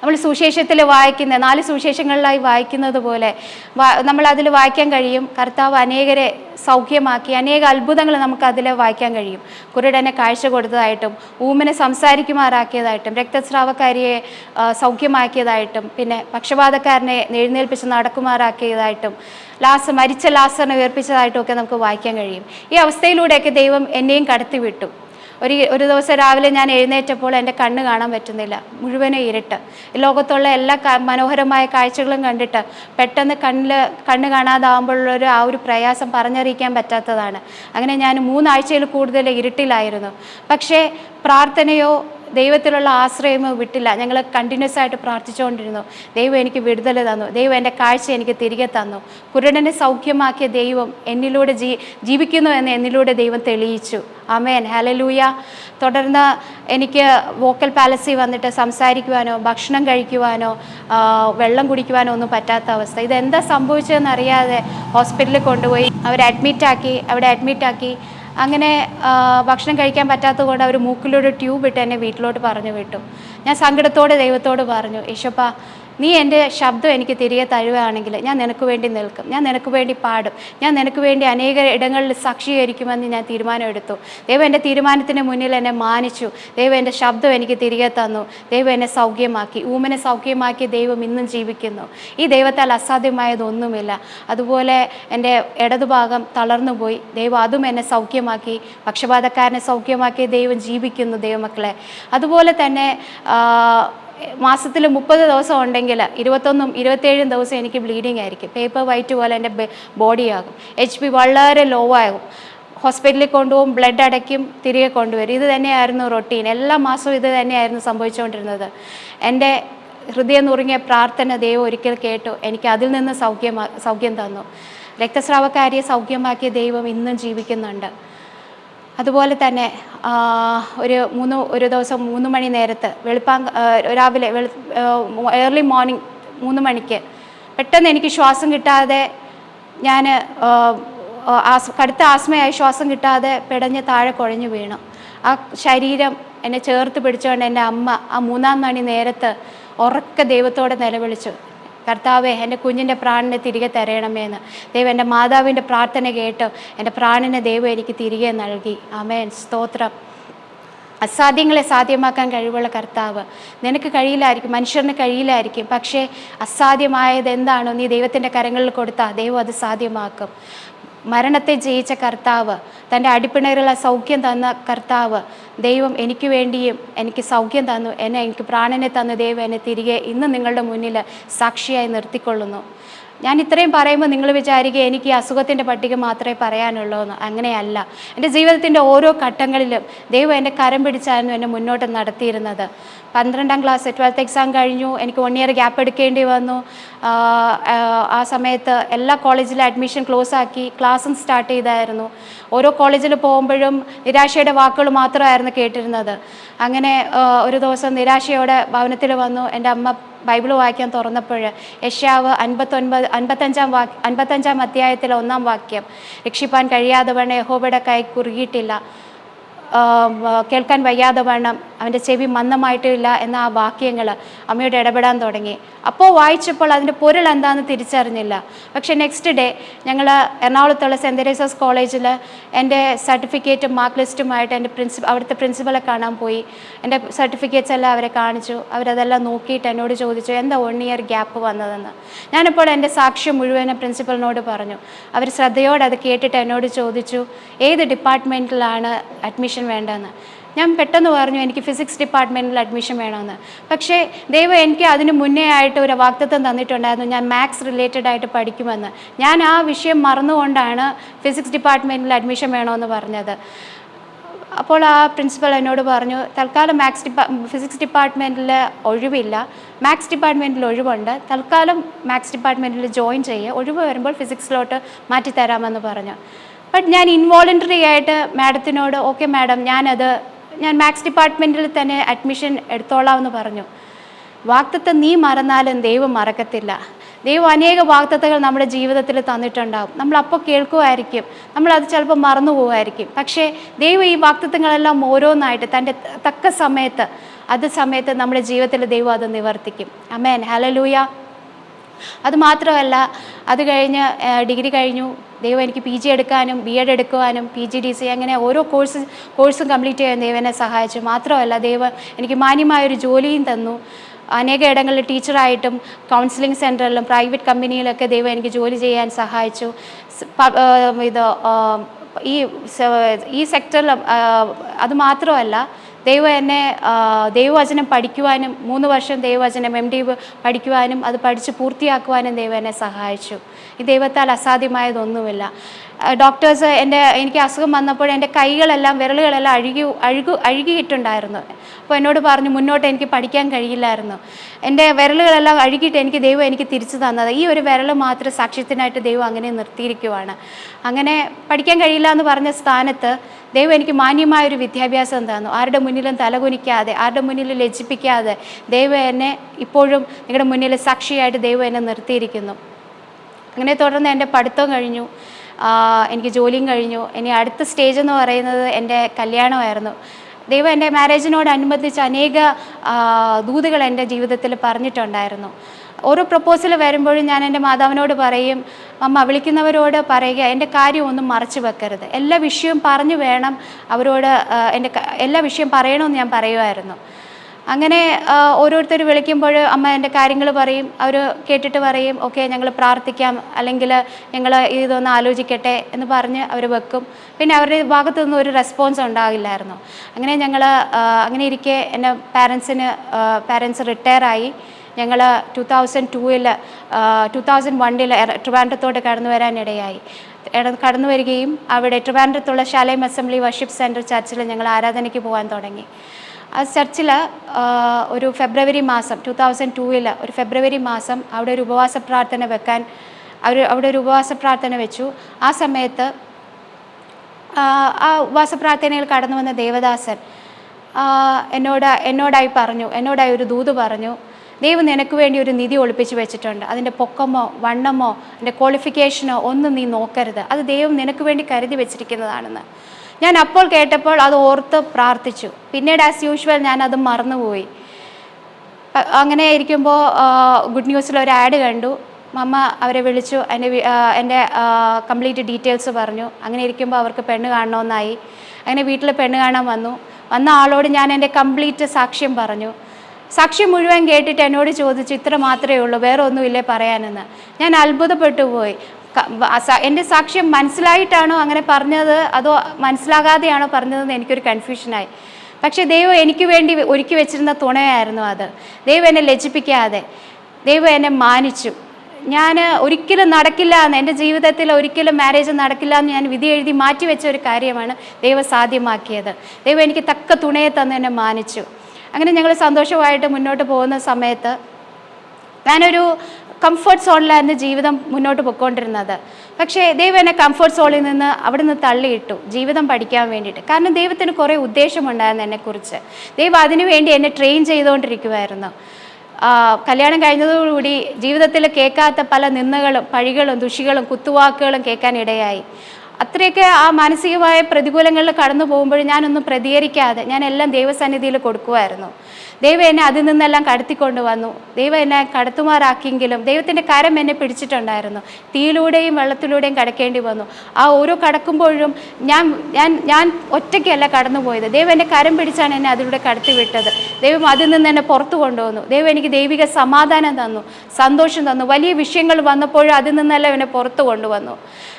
നമ്മൾ സുവിശേഷത്തിൽ വായിക്കുന്ന നാല് സുവിശേഷങ്ങളിലായി വായിക്കുന്നത് പോലെ നമ്മൾ അതിൽ വായിക്കാൻ കഴിയും. കർത്താവ് അനേകരെ സൗഖ്യമാക്കി അനേക അത്ഭുതങ്ങൾ നമുക്ക് അതിൽ വായിക്കാൻ കഴിയും. കുരുടനെ കാഴ്ച കൊടുത്തതായിട്ടും ഊമനെ സംസാരിക്കുമാറാക്കിയതായിട്ടും രക്തസ്രാവക്കാരിയെ സൗഖ്യമാക്കിയതായിട്ടും പിന്നെ പക്ഷപാതക്കാരനെ എഴുന്നേൽപ്പിച്ച് നടക്കുമാറാക്കിയതായിട്ടും ലാസ് മരിച്ച ലാസറിനെ ഉയർപ്പിച്ചതായിട്ടും ഒക്കെ നമുക്ക് വായിക്കാൻ കഴിയും. ഈ അവസ്ഥയിലൂടെയൊക്കെ ദൈവം എന്നെയും കടത്തിവിട്ടു. ഒരു ഒരു ദിവസം രാവിലെ ഞാൻ എഴുന്നേറ്റപ്പോൾ എന്റെ കണ്ണ് കാണാൻ പറ്റുന്നില്ല മുഴുവനും ഇരുട്ട്. ലോകത്തുള്ള എല്ലാ മനോഹരമായ കാഴ്ചകളും കണ്ടിട്ട് പെട്ടെന്ന് കണ്ണിൽ കണ്ണ് കാണാതാവുമ്പോഴുള്ളൊരു ആ ഒരു പ്രയാസം പറഞ്ഞറിയിക്കാൻ പറ്റാത്തതാണ്. അങ്ങനെ ഞാൻ മൂന്നാഴ്ചയിൽ കൂടുതൽ ഇരുട്ടിലായിരുന്നു. പക്ഷേ പ്രാർത്ഥനയോ ദൈവത്തിലുള്ള ആശ്രയമോ വിട്ടില്ല. ഞങ്ങൾ കണ്ടിന്യൂസ് ആയിട്ട് പ്രാർത്ഥിച്ചുകൊണ്ടിരുന്നു. ദൈവം എനിക്ക് വിടുതൽ തന്നു. ദൈവം എന്റെ കാഴ്ച എനിക്ക് തിരികെ തന്നു. കുരുടനെ സൗഖ്യമാക്കിയ ദൈവം എന്നിലൂടെ ജീ ജീവിക്കുന്നു എന്ന് എന്നിലൂടെ ദൈവം തെളിയിച്ചു. അമേൻ ഹലലൂയ തുടർന്ന് എനിക്ക് വോക്കൽ പാലസിൽ വന്നിട്ട് സംസാരിക്കുവാനോ ഭക്ഷണം കഴിക്കുവാനോ വെള്ളം കുടിക്കുവാനോ ഒന്നും പറ്റാത്ത അവസ്ഥ. ഇതെന്താ സംഭവിച്ചതെന്ന് അറിയാതെ ഹോസ്പിറ്റലിൽ കൊണ്ടുപോയി. അവരെ അഡ്മിറ്റാക്കി അവിടെ അഡ്മിറ്റാക്കി അങ്ങനെ ഭക്ഷണം കഴിക്കാൻ പറ്റാത്തത് കൊണ്ട് അവർ മൂക്കിലൊരു ട്യൂബ് ഇട്ട് എന്നെ വീട്ടിലോട്ട് പറഞ്ഞു വിട്ടു. ഞാൻ സങ്കടത്തോടെ ദൈവത്തോട് പറഞ്ഞു യേശപ്പ നീ എന്റെ ശബ്ദം എനിക്ക് തിരികെ തരുവാണെങ്കിൽ ഞാൻ നിനക്ക് വേണ്ടി നിൽക്കും. ഞാൻ നിനക്ക് വേണ്ടി പാടും. ഞാൻ നിനക്ക് വേണ്ടി അനേക ഇടങ്ങളിൽ സാക്ഷീകരിക്കുമെന്ന് ഞാൻ തീരുമാനമെടുത്തു. ദൈവം എന്റെ തീരുമാനത്തിന് മുന്നിൽ എന്നെ മാനിച്ചു. ദൈവം എന്റെ ശബ്ദം എനിക്ക് തിരികെ തന്നു. ദൈവം എന്നെ സൗഖ്യമാക്കി. ഊമനെ സൗഖ്യമാക്കി ദൈവം ഇന്നും ജീവിക്കുന്നു. ഈ ദൈവത്താൽ അസാധ്യമായതൊന്നുമില്ല. അതുപോലെ എന്റെ ഇടതുഭാഗം തളർന്നു പോയി ദൈവം അതും എന്നെ സൗഖ്യമാക്കി. പക്ഷപാതക്കാരനെ സൗഖ്യമാക്കി ദൈവം ജീവിക്കുന്നു ദൈവമക്കളെ. അതുപോലെ തന്നെ മാസത്തിൽ മുപ്പത് ദിവസം ഉണ്ടെങ്കിൽ ഇരുപത്തൊന്നും ഇരുപത്തേഴും ദിവസം എനിക്ക് ബ്ലീഡിങ് ആയിരിക്കും. പേപ്പർ വൈറ്റ് പോലെ എന്റെ ബോഡി ആകും. എച്ച് പി വളരെ ലോ ആകും. ഹോസ്പിറ്റലിൽ കൊണ്ടുപോകും ബ്ലഡ് അടയ്ക്കും തിരികെ കൊണ്ടുവരും. ഇത് തന്നെയായിരുന്നു റൊട്ടീൻ എല്ലാ മാസവും ഇത് തന്നെയായിരുന്നു സംഭവിച്ചുകൊണ്ടിരുന്നത്. എന്റെ ഹൃദയം നുറുങ്ങിയ പ്രാർത്ഥന ദൈവം ഒരിക്കൽ കേട്ടു. എനിക്ക് അതിൽ നിന്ന് സൗഖ്യമാ സൗഖ്യം തന്നു. രക്തസ്രാവക്കാരിയെ സൗഖ്യമാക്കിയ ദൈവം ഇന്നും ജീവിക്കുന്നുണ്ട്. അതുപോലെ തന്നെ ഒരു മൂന്ന് ഒരു ദിവസം മൂന്ന് മണി നേരത്ത് വെളുപ്പാങ്ക രാവിലെ വെളു ഏർലി മോർണിംഗ് മൂന്ന് മണിക്ക് പെട്ടെന്ന് എനിക്ക് ശ്വാസം കിട്ടാതെ ഞാൻ കടുത്ത ആസ്മയായി ശ്വാസം കിട്ടാതെ പിടഞ്ഞ് താഴെ കുഴഞ്ഞു വീണു. ആ ശരീരം എന്നെ ചേർത്ത് പിടിച്ചുകൊണ്ട് എന്റെ അമ്മ ആ മൂന്നാം മണി നേരത്ത് ഉറക്ക ദൈവത്തോടെ നിലവിളിച്ചു. കർത്താവെ എന്റെ കുഞ്ഞിന്റെ പ്രാണിനെ തിരികെ തരയണമേ എന്ന് ദൈവം എന്റെ മാതാവിന്റെ പ്രാർത്ഥന കേട്ട് എന്റെ പ്രാണിനെ ദൈവം എനിക്ക് തിരികെ നൽകി. അമേൻ സ്തോത്രം. അസാധ്യങ്ങളെ സാധ്യമാക്കാൻ കഴിവുള്ള കർത്താവ്. നിനക്ക് കഴിയില്ലായിരിക്കും മനുഷ്യന് കഴിയില്ലായിരിക്കും. പക്ഷേ അസാധ്യമായത് എന്താണോ നീ ദൈവത്തിന്റെ കരങ്ങളിൽ കൊടുത്താൽ ദൈവം അത് സാധ്യമാക്കും. മരണത്തെ ജയിച്ച കർത്താവ് തന്റെ അടിപ്പിണരുള്ള സൗഖ്യം തന്ന കർത്താവ് ദൈവം എനിക്ക് വേണ്ടിയും എനിക്ക് സൗഖ്യം തന്നു. എന്നെ എനിക്ക് പ്രാണനെ തന്നു. ദൈവം എന്നെ തിരികെ ഇന്ന് നിങ്ങളുടെ മുന്നിൽ സാക്ഷിയായി നിർത്തിക്കൊള്ളുന്നു. ഞാൻ ഇത്രയും പറയുമ്പോൾ നിങ്ങൾ വിചാരിക്കുക എനിക്ക് ഈ അസുഖത്തിന്റെ പട്ടിക മാത്രമേ പറയാനുള്ളൂ എന്ന്. അങ്ങനെയല്ല. എന്റെ ജീവിതത്തിന്റെ ഓരോ ഘട്ടങ്ങളിലും ദൈവം എന്റെ കരം പിടിച്ചായിരുന്നു എന്നെ മുന്നോട്ട് നടത്തിയിരുന്നത്. പന്ത്രണ്ടാം ക്ലാസ് ട്വൽത്ത് എക്സാം കഴിഞ്ഞു. എനിക്ക് വൺ ഇയർ ഗ്യാപ്പ് എടുക്കേണ്ടി വന്നു. ആ, സമയത്ത് എല്ലാ കോളേജിലും അഡ്മിഷൻ ക്ലോസ് ആക്കി ക്ലാസ്സും സ്റ്റാർട്ട് ചെയ്തായിരുന്നു. ഓരോ കോളേജിൽ പോകുമ്പോഴും നിരാശയുടെ വാക്കുകൾ മാത്രമായിരുന്നു കേട്ടിരുന്നത്. അങ്ങനെ ഒരു ദിവസം നിരാശയോടെ ഭവനത്തിൽ വന്നു. എന്റെ അമ്മ ബൈബിൾ വായിക്കാൻ തുറന്നപ്പോൾ യഷ്യാവ് അൻപത്തൊൻപത് അൻപത്തഞ്ചാം വാക്യ അൻപത്തഞ്ചാം അധ്യായത്തിലെ ഒന്നാം വാക്യം രക്ഷിപ്പാൻ കഴിയാതെ വേണം യഹോബയുടെ കൈ കുറുകിയിട്ടില്ല. കേൾക്കാൻ വയ്യാതെ വണ്ണം അവന്റെ ചെവി മന്ദമായിട്ടില്ല എന്ന ആ വാക്യങ്ങൾ അമ്മയോട് ഇടപെടാൻ തുടങ്ങി. അപ്പോൾ വായിച്ചപ്പോൾ അതിന്റെ പൊരുൾ എന്താണെന്ന് തിരിച്ചറിഞ്ഞില്ല. പക്ഷേ നെക്സ്റ്റ് ഡേ ഞങ്ങൾ എറണാകുളത്തുള്ള സെന്റ് തെരേസസ് കോളേജിൽ എന്റെ സർട്ടിഫിക്കറ്റും മാർക്ക് ലിസ്റ്റുമായിട്ട് എന്റെ പ്രിൻസിപ്പൽ അവിടുത്തെ പ്രിൻസിപ്പളെ കാണാൻ പോയി. എന്റെ സർട്ടിഫിക്കറ്റ്സ് എല്ലാം അവരെ കാണിച്ചു. അവരതെല്ലാം നോക്കിയിട്ട് എന്നോട് ചോദിച്ചു എന്താ വൺ ഇയർ ഗ്യാപ്പ് വന്നതെന്ന്? ഞാനിപ്പോൾ എന്റെ സാക്ഷ്യം മുഴുവനും പ്രിൻസിപ്പലിനോട് പറഞ്ഞു. അവർ ശ്രദ്ധയോടെ അത് കേട്ടിട്ട് എന്നോട് ചോദിച്ചു ഏത് ഡിപ്പാർട്ട്മെന്റിലാണ് അഡ്മിഷൻ വേണ്ടതെന്ന്? ഞാൻ പെട്ടെന്ന് പറഞ്ഞു എനിക്ക് ഫിസിക്സ് ഡിപ്പാർട്ട്മെന്റിൽ അഡ്മിഷൻ വേണമെന്ന്. പക്ഷേ ദൈവം എനിക്ക് അതിന് മുന്നേ ആയിട്ട് ഒരു വാക്തത്വം തന്നിട്ടുണ്ടായിരുന്നു. ഞാൻ മാത്സ് റിലേറ്റഡ് ആയിട്ട് പഠിക്കുമെന്ന്. ഞാൻ ആ വിഷയം മറന്നുകൊണ്ടാണ് ഫിസിക്സ് ഡിപ്പാർട്ട്മെന്റിൽ അഡ്മിഷൻ വേണമെന്ന് പറഞ്ഞത്. അപ്പോൾ ആ പ്രിൻസിപ്പൽ എന്നോട് പറഞ്ഞു തൽക്കാലം മാത്സ് ഡിപ്പാ ഫിസിക്സ് ഡിപ്പാർട്ട്മെന്റിൽ ഒഴിവില്ല. മാത്സ് ഡിപ്പാർട്ട്മെന്റിൽ ഒഴിവുണ്ട്. തൽക്കാലം മാത്സ് ഡിപ്പാർട്ട്മെന്റിൽ ജോയിൻ ചെയ്യുക ഒഴിവ് വരുമ്പോൾ ഫിസിക്സിലോട്ട് മാറ്റിത്തരാമെന്ന് പറഞ്ഞു. ബട്ട് ഞാൻ ഇൻവോളണ്ടറി ആയിട്ട് മാഡത്തിനോട് ഓക്കെ മാഡം ഞാനത് ഞാൻ മാത്സ് ഡിപ്പാർട്ട്മെന്റിൽ തന്നെ അഡ്മിഷൻ എടുത്തോളാം എന്ന് പറഞ്ഞു. വാക്തത്വം നീ മറന്നാലും ദൈവം മറക്കത്തില്ല. ദൈവം അനേക വാക്തത്വങ്ങൾ നമ്മുടെ ജീവിതത്തിൽ തന്നിട്ടുണ്ടാകും നമ്മൾ അപ്പോൾ കേൾക്കുമായിരിക്കും. നമ്മളത് ചിലപ്പോൾ മറന്നു പോകുമായിരിക്കും. പക്ഷേ ദൈവം ഈ വാക്തത്വങ്ങളെല്ലാം ഓരോന്നായിട്ട് തന്റെ തക്ക സമയത്ത് അത് സമയത്ത് നമ്മുടെ ജീവിതത്തിൽ ദൈവം അത് നിവർത്തിക്കും. അമേൻ ഹലലൂയ അത് മാത്രമല്ല അത് കഴിഞ്ഞ് ഡിഗ്രി കഴിഞ്ഞു. ദൈവം എനിക്ക് പി ജി എടുക്കാനും ബി എഡ് എടുക്കുവാനും പി ജി ഡി സി അങ്ങനെ ഓരോ കോഴ്സ് കോഴ്സും കംപ്ലീറ്റ് ചെയ്യാൻ ദൈവനെ സഹായിച്ചു. മാത്രമല്ല ദൈവം എനിക്ക് മാന്യമായൊരു ജോലിയും തന്നു. അനേക ഇടങ്ങളിൽ ടീച്ചറായിട്ടും കൗൺസിലിംഗ് സെന്ററിലും പ്രൈവറ്റ് കമ്പനിയിലൊക്കെ ദൈവം എനിക്ക് ജോലി ചെയ്യാൻ സഹായിച്ചു. ഇത് ഈ ഈ സെക്ടറിൽ അത് ദൈവം എന്നെ ദൈവവചനം പഠിക്കുവാനും മൂന്ന് വർഷം ദൈവവചനം എം ഡി പഠിക്കുവാനും അത് പഠിച്ച് പൂർത്തിയാക്കുവാനും ദൈവം എന്നെ സഹായിച്ചു. ഈ ദൈവത്താൽ അസാധ്യമായതൊന്നുമില്ല. ഡോക്ടേഴ്സ് എന്റെ എനിക്ക് അസുഖം വന്നപ്പോൾ എന്റെ കൈകളെല്ലാം വിരലുകളെല്ലാം അഴുകി അഴുകു അഴുകിയിട്ടുണ്ടായിരുന്നു. അപ്പോൾ എന്നോട് പറഞ്ഞു മുന്നോട്ട് എനിക്ക് പഠിക്കാൻ കഴിയില്ലായിരുന്നു. എന്റെ വിരലുകളെല്ലാം അഴുകിയിട്ട് എനിക്ക് ദൈവം എനിക്ക് തിരിച്ചു തന്നത്. ഈ ഒരു വിരൽ മാത്രം സാക്ഷ്യത്തിനായിട്ട് ദൈവം അങ്ങനെ നിർത്തിയിരിക്കുവാണ്. അങ്ങനെ പഠിക്കാൻ കഴിയില്ല എന്ന് പറഞ്ഞ സ്ഥാനത്ത് ദൈവം എനിക്ക് മാന്യമായൊരു വിദ്യാഭ്യാസം തന്നു. ആരുടെ മുന്നിലും തലകുനിക്കാതെ ആരുടെ മുന്നിലും ലജ്ജിപ്പിക്കാതെ ദൈവം എന്നെ ഇപ്പോഴും നിങ്ങളുടെ മുന്നിൽ സാക്ഷിയായിട്ട് ദൈവം എന്നെ നിർത്തിയിരിക്കുന്നു. അങ്ങനെ തുടർന്ന് എന്റെ പഠിത്തം കഴിഞ്ഞു. എനിക്ക് ജോലിയും കഴിഞ്ഞു. ഇനി അടുത്ത സ്റ്റേജ് എന്ന് പറയുന്നത് എന്റെ കല്യാണമായിരുന്നു. ദൈവം എന്റെ മാരേജിനോടനുബന്ധിച്ച് അനേക ദൂതുകൾ എന്റെ ജീവിതത്തിൽ പറഞ്ഞിട്ടുണ്ടായിരുന്നു. ഓരോ പ്രപ്പോസൽ വരുമ്പോഴും ഞാൻ എന്റെ മാതാവിനോട് പറയും അമ്മ വിളിക്കുന്നവരോട് പറയുക എന്റെ കാര്യം ഒന്നും മറച്ചു വെക്കരുത്. എല്ലാ വിഷയവും പറഞ്ഞു വേണം അവരോട് എന്റെ എല്ലാ വിഷയം പറയണമെന്ന് ഞാൻ പറയുമായിരുന്നു. അങ്ങനെ ഓരോരുത്തർ വിളിക്കുമ്പോൾ അമ്മ എന്റെ കാര്യങ്ങൾ പറയും അവർ കേട്ടിട്ട് പറയും ഓക്കെ ഞങ്ങൾ പ്രാർത്ഥിക്കാം അല്ലെങ്കിൽ ഞങ്ങൾ ഇതൊന്ന് ആലോചിക്കട്ടെ എന്ന് പറഞ്ഞ് അവർ വെക്കും. പിന്നെ അവരുടെ ഭാഗത്തു നിന്നും ഒരു റെസ്പോൺസ് ഉണ്ടാകില്ലായിരുന്നു. അങ്ങനെ ഞങ്ങൾ അങ്ങനെ ഇരിക്കെ എന്റെ പാരൻസിന് പാരൻസ് റിട്ടയറായി ഞങ്ങൾ ടു തൗസൻഡ് ടൂവിൽ ടു തൗസൻഡ് വണ്ണിൽ ട്രിവാൻഡ്രത്തോട്ട് കടന്നു വരാനിടയായി കടന്നു വരികയും അവിടെ ട്രിവാൻഡ്രത്തുള്ള ശാലയം അസംബ്ലി വർഷിപ്പ് സെന്റർ ചർച്ചിൽ ഞങ്ങൾ ആരാധനയ്ക്ക് പോകാൻ തുടങ്ങി. ആ ചർച്ചിൽ ഒരു ഫെബ്രുവരി മാസം ടു തൗസൻഡ് ടൂവിൽ ഒരു ഫെബ്രുവരി മാസം അവിടെ ഒരു ഉപവാസ പ്രാർത്ഥന വെക്കാൻ അവർ അവിടെ ഒരു ഉപവാസ പ്രാർത്ഥന വെച്ചു. ആ സമയത്ത് ആ ഉപവാസ പ്രാർത്ഥനയിൽ കടന്നു വന്ന ദേവദാസൻ എന്നോട് എന്നോടായി പറഞ്ഞു എന്നോടായി ഒരു ദൂത് പറഞ്ഞു ദൈവം നിനക്ക് വേണ്ടി ഒരു നിധി ഒളിപ്പിച്ച് വെച്ചിട്ടുണ്ട്. അതിന്റെ പൊക്കമോ വണ്ണമോ അതിന്റെ ക്വാളിഫിക്കേഷനോ ഒന്നും നീ നോക്കരുത്. അത് ദൈവം നിനക്ക് വേണ്ടി കരുതി വെച്ചിരിക്കുന്നതാണെന്ന്. ഞാൻ അപ്പോൾ കേട്ടപ്പോൾ അത് ഓർത്ത് പ്രാർത്ഥിച്ചു. പിന്നീട് ആസ് യൂഷ്വൽ ഞാൻ അത് മറന്നുപോയി. അങ്ങനെ ഇരിക്കുമ്പോൾ ഗുഡ് ന്യൂസിൽ ഒരു ആഡ് കണ്ടു. മമ്മ അവരെ വിളിച്ചു എന്റെ എന്റെ കംപ്ലീറ്റ് ഡീറ്റെയിൽസ് പറഞ്ഞു. അങ്ങനെ ഇരിക്കുമ്പോൾ അവർക്ക് പെണ്ണ് കാണണമെന്നായി. അങ്ങനെ വീട്ടിൽ പെണ്ണ് കാണാൻ വന്നു. വന്ന ആളോട് ഞാൻ എന്റെ കംപ്ലീറ്റ് സാക്ഷ്യം പറഞ്ഞു. സാക്ഷ്യം മുഴുവൻ കേട്ടിട്ട് എന്നോട് ചോദിച്ചു ഇത്ര മാത്രമേ ഉള്ളൂ വേറെ ഒന്നുമില്ലേ പറയാനെന്ന്? ഞാൻ അത്ഭുതപ്പെട്ടു പോയി എന്റെ സാക്ഷ്യം മനസ്സിലായിട്ടാണോ അങ്ങനെ പറഞ്ഞത്? അതോ മനസ്സിലാകാതെയാണോ പറഞ്ഞതെന്ന് എനിക്കൊരു കൺഫ്യൂഷനായി. പക്ഷേ ദൈവം എനിക്ക് വേണ്ടി ഒരുക്കി വെച്ചിരുന്ന തുണയായിരുന്നു അത്. ദൈവം എന്നെ ലജിപ്പിക്കാതെ ദൈവം എന്നെ മാനിച്ചു. ഞാൻ ഒരിക്കലും നടക്കില്ല എന്ന് എന്റെ ജീവിതത്തിൽ ഒരിക്കലും മാരേജ് നടക്കില്ല എന്ന് ഞാൻ വിധി എഴുതി മാറ്റി വെച്ച ഒരു കാര്യമാണ് ദൈവം സാധ്യമാക്കിയത്. ദൈവം എനിക്ക് തക്ക തുണയെ തന്ന് എന്നെ മാനിച്ചു. അങ്ങനെ ഞങ്ങൾ സന്തോഷമായിട്ട് മുന്നോട്ട് പോകുന്ന സമയത്ത് ഞാനൊരു കംഫർട്ട് സോണിലായിരുന്നു ജീവിതം മുന്നോട്ട് പൊയ്ക്കൊണ്ടിരുന്നത് പക്ഷേ ദൈവം എന്നെ കംഫർട്ട് സോണിൽ നിന്ന് അവിടെ നിന്ന് തള്ളിയിട്ടു ജീവിതം പഠിക്കാൻ വേണ്ടിയിട്ട്. കാരണം ദൈവത്തിന് കുറേ ഉദ്ദേശമുണ്ടായിരുന്നു എന്നെക്കുറിച്ച്. ദൈവം അതിനുവേണ്ടി എന്നെ ട്രെയിൻ ചെയ്തുകൊണ്ടിരിക്കുമായിരുന്നു കല്യാണം കഴിഞ്ഞതോടുകൂടി ജീവിതത്തിൽ കേൾക്കാത്ത പല നിന്നകളും പഴികളും ദുഷികളും കുത്തുവാക്കുകളും കേൾക്കാൻ ഇടയായി. അത്രയൊക്കെ ആ മാനസികമായ പ്രതികൂലങ്ങളിൽ കടന്നു പോകുമ്പോൾ ഞാനൊന്നും പ്രതികരിക്കാതെ ഞാൻ എല്ലാം ദൈവസന്നിധിയിൽ കൊടുക്കുമായിരുന്നു ദൈവം എന്നെ അതിൽ നിന്നെല്ലാം കടത്തിക്കൊണ്ട് വന്നു. ദൈവം എന്നെ കടത്തുമാറാക്കിയെങ്കിലും ദൈവത്തിന്റെ കരം എന്നെ പിടിച്ചിട്ടുണ്ടായിരുന്നു. തീയിലൂടെയും വെള്ളത്തിലൂടെയും കടക്കേണ്ടി വന്നു. ആ ഓരോ കടക്കുമ്പോഴും ഞാൻ ഞാൻ ഞാൻ ഒറ്റയ്ക്കല്ല കടന്നു പോയത് ദൈവം എന്റെ കരം പിടിച്ചാണ് എന്നെ അതിലൂടെ കടത്തിവിട്ടത്. ദൈവം അതിൽ നിന്ന് എന്നെ പുറത്തു കൊണ്ടുവന്നു. ദൈവം എനിക്ക് ദൈവിക സമാധാനം തന്നു സന്തോഷം തന്നു. വലിയ വിഷയങ്ങൾ വന്നപ്പോഴും അതിൽ നിന്നെല്ലാം എന്നെ പുറത്തു കൊണ്ടുവന്നു.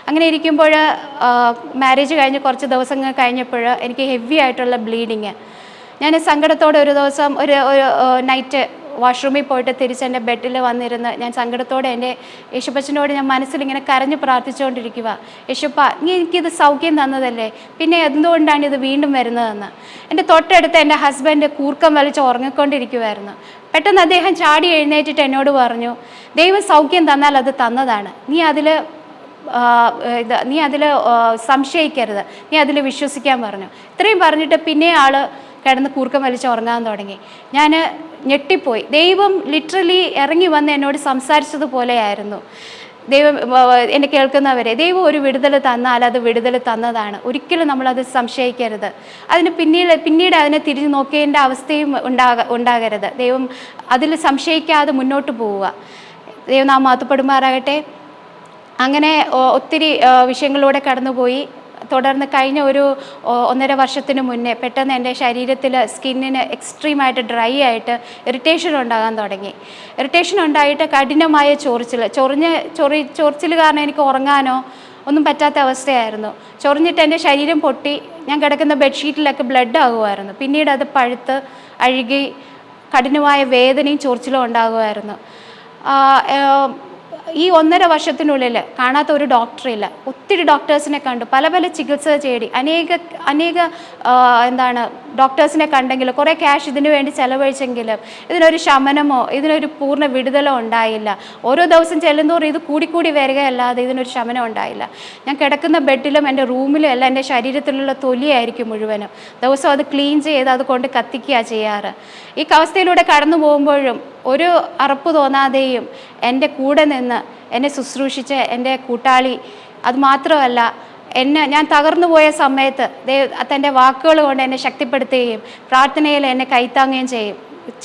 അങ്ങനെ ഇരിക്കുമ്പോൾ മാരേജ് കഴിഞ്ഞ് കുറച്ച് ദിവസങ്ങൾ കഴിഞ്ഞപ്പോൾ എനിക്ക് ഹെവി ആയിട്ടുള്ള ബ്ലീഡിങ് ഞാൻ സങ്കടത്തോടെ ഒരു ദിവസം ഒരു ഒരു നൈറ്റ് വാഷ്റൂമിൽ പോയിട്ട് തിരിച്ച് എന്റെ ബെഡിൽ വന്നിരുന്ന് ഞാൻ സങ്കടത്തോടെ എന്റെ യേശുപ്പച്ചനോട് ഞാൻ മനസ്സിലിങ്ങനെ കരഞ്ഞ് പ്രാർത്ഥിച്ചുകൊണ്ടിരിക്കുക യേശുപ്പ നീ എനിക്കിത് സൗഖ്യം തന്നതല്ലേ? പിന്നെ എന്തുകൊണ്ടാണ് ഇത് വീണ്ടും വരുന്നതെന്ന്? എന്റെ തൊട്ടടുത്ത് എന്റെ ഹസ്ബൻഡ് കൂർക്കം വലിച്ച് ഉറങ്ങിക്കൊണ്ടിരിക്കുമായിരുന്നു പെട്ടെന്ന് അദ്ദേഹം ചാടി എഴുന്നേറ്റിട്ട് എന്നോട് പറഞ്ഞു ദൈവം സൗഖ്യം തന്നാൽ അത് തന്നതാണ്. നീ അതിൽ ഇത് നീ അതിൽ സംശയിക്കരുത്. നീ അതിൽ വിശ്വസിക്കാൻ പറഞ്ഞു. ഇത്രയും പറഞ്ഞിട്ട് പിന്നെ ആൾ കിടന്ന് കൂർക്കം വലിച്ച് ഉറങ്ങാൻ തുടങ്ങി. ഞാൻ ഞെട്ടിപ്പോയി. ദൈവം ലിറ്ററലി ഇറങ്ങി വന്ന് എന്നോട് സംസാരിച്ചതുപോലെയായിരുന്നു. ദൈവം എന്നെ കേൾക്കുന്നവരെ ദൈവം ഒരു വിടുതൽ തന്നാൽ അത് വിടുതൽ തന്നതാണ്. ഒരിക്കലും നമ്മളത് സംശയിക്കരുത്. അതിന് പിന്നീട് പിന്നീട് അതിനെ തിരിഞ്ഞു നോക്കേണ്ട അവസ്ഥയും ഉണ്ടാക ഉണ്ടാകരുത്. ദൈവം അതിൽ സംശയിക്കാതെ മുന്നോട്ട് പോവുക. ദൈവം നാം മാത്തപ്പെടുമാറാകട്ടെ അങ്ങനെ ഒത്തിരി വിഷയങ്ങളിലൂടെ കടന്നുപോയി. തുടർന്ന് കഴിഞ്ഞ ഒരു ഒന്നര വർഷത്തിന് മുന്നേ പെട്ടെന്ന് എന്റെ ശരീരത്തിൽ സ്കിന്നിന് എക്സ്ട്രീമായിട്ട് ഡ്രൈ ആയിട്ട് ഇറിറ്റേഷൻ ഉണ്ടാകാൻ തുടങ്ങി. ഇറിറ്റേഷൻ ഉണ്ടായിട്ട് കഠിനമായ ചൊറിച്ചിൽ ചൊറിഞ്ഞ് ചൊറി ചൊറിച്ചിൽ കാരണം എനിക്ക് ഉറങ്ങാനോ ഒന്നും പറ്റാത്ത അവസ്ഥയായിരുന്നു. ചൊറിഞ്ഞിട്ട് എന്റെ ശരീരം പൊട്ടി ഞാൻ കിടക്കുന്ന ബെഡ്ഷീറ്റിലൊക്കെ ബ്ലഡ് ആകുമായിരുന്നു. പിന്നീട് അത് പഴുത്ത് അഴുകി കഠിനമായ വേദനയും ചൊറിച്ചിലും ഉണ്ടാകുമായിരുന്നു. ഈ ഒന്നര വർഷത്തിനുള്ളിൽ കാണാത്ത ഒരു ഡോക്ടറില്ല ഒത്തിരി ഡോക്ടേഴ്സിനെ കണ്ടു. പല പല ചികിത്സ തേടി. അനേക അനേക എന്താണ് ഡോക്ടേഴ്സിനെ കണ്ടെങ്കിലും കുറേ ക്യാഷ് ഇതിനു വേണ്ടി ചെലവഴിച്ചെങ്കിലും ഇതിനൊരു ശമനമോ ഇതിനൊരു പൂർണ വിടുതലോ ഉണ്ടായില്ല. ഓരോ ദിവസം ചെല്ലുന്തോറും ഇത് കൂടിക്കൂടി വരികയല്ലാതെ ഇതിനൊരു ശമനം ഉണ്ടായില്ല. ഞാൻ കിടക്കുന്ന ബെഡിലും എന്റെ റൂമിലും എല്ലാം എന്റെ ശരീരത്തിലുള്ള തൊലിയായിരിക്കും മുഴുവനും. ദിവസം അത് ക്ലീൻ ചെയ്ത് അത് കൊണ്ട് കത്തിക്കുക ചെയ്യാറ്. ഈ അവസ്ഥയിലൂടെ കടന്നു പോകുമ്പോഴും ഒരു അറപ്പ് തോന്നാതെയും എന്റെ കൂടെ നിന്ന് എന്നെ ശുശ്രൂഷിച്ച എന്റെ കൂട്ടാളി. അതുമാത്രമല്ല എന്നെ ഞാൻ തകർന്നു പോയ സമയത്ത് ദൈവ തന്റെ വാക്കുകൾ കൊണ്ട് എന്നെ ശക്തിപ്പെടുത്തുകയും പ്രാർത്ഥനയിൽ എന്നെ കൈത്താങ്ങുകയും ചെയ്യും